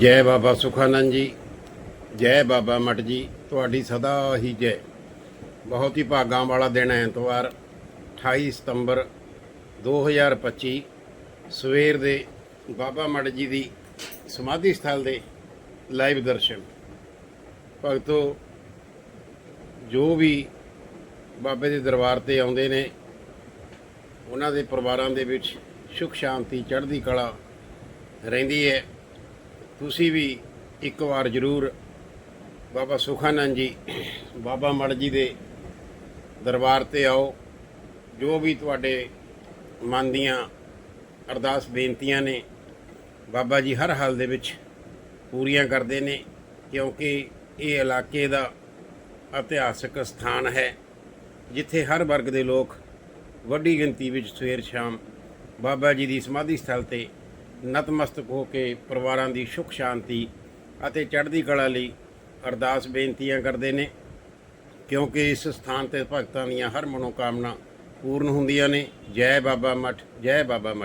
ਜੈ ਬਾਬਾ ਸੁਖਾਨੰਦ ਜੀ, ਜੈ ਬਾਬਾ ਮਟ ਜੀ, ਤੁਹਾਡੀ ਸਦਾ ਹੀ ਜੈ। ਬਹੁਤ ਹੀ ਭਾਗਾਂ ਵਾਲਾ ਦਿਨ ਹੈ ਐਤਵਾਰ 28 ਸਤੰਬਰ 2025 ਸਵੇਰ ਦੇ ਬਾਬਾ ਮਟ ਜੀ ਦੀ ਸਮਾਧੀ ਸਥਲ ਦੇ ਲਾਈਵ ਦਰਸ਼ਨ। ਭਗਤੋ, ਜੋ ਵੀ ਬਾਬੇ ਦੇ ਦਰਬਾਰ ਤੇ ਆਉਂਦੇ ਨੇ, ਉਹਨਾਂ ਦੇ ਪਰਿਵਾਰਾਂ ਦੇ ਵਿੱਚ ਸੁਖ ਸ਼ਾਂਤੀ ਚੜ੍ਹਦੀ ਕਲਾ ਰਹਿੰਦੀ ਹੈ। ਤੁਸੀਂ ਵੀ ਇੱਕ ਵਾਰ ਜ਼ਰੂਰ ਬਾਬਾ ਸੁਖਾਨੰਦ ਜੀ, ਬਾਬਾ ਮੜ ਜੀ ਦੇ ਦਰਬਾਰ ਤੇ ਆਓ। ਜੋ ਵੀ ਤੁਹਾਡੇ ਮਨ ਦੀਆਂ ਅਰਦਾਸ ਬੇਨਤੀਆਂ ਨੇ, ਬਾਬਾ ਜੀ ਹਰ ਹਾਲ ਦੇ ਵਿੱਚ ਪੂਰੀਆਂ ਕਰਦੇ ਨੇ, ਕਿਉਂਕਿ ਇਹ ਇਲਾਕੇ ਦਾ ਇਤਿਹਾਸਕ ਸਥਾਨ ਹੈ, ਜਿੱਥੇ ਹਰ ਵਰਗ ਦੇ ਲੋਕ ਵੱਡੀ ਗਿਣਤੀ ਵਿੱਚ ਸਵੇਰ ਸ਼ਾਮ ਬਾਬਾ ਜੀ ਦੀ ਸਮਾਧੀ ਸਥਲ ਤੇ ਨਤਮਸਤਕ ਹੋ ਕੇ ਪਰਿਵਾਰਾਂ ਦੀ ਸੁਖ ਸ਼ਾਂਤੀ ਅਤੇ ਚੜ੍ਹਦੀ ਕਲਾ ਲਈ ਅਰਦਾਸ ਬੇਨਤੀਆਂ ਕਰਦੇ ਨੇ, ਕਿਉਂਕਿ ਇਸ ਸਥਾਨ ਤੇ ਭਗਤਾਂ ਦੀਆਂ ਹਰ ਮਨੋਕਾਮਨਾ ਪੂਰਨ ਹੁੰਦੀਆਂ ਨੇ। ਜੈ ਬਾਬਾ ਮਠ, ਜੈ ਬਾਬਾ ਮਠ।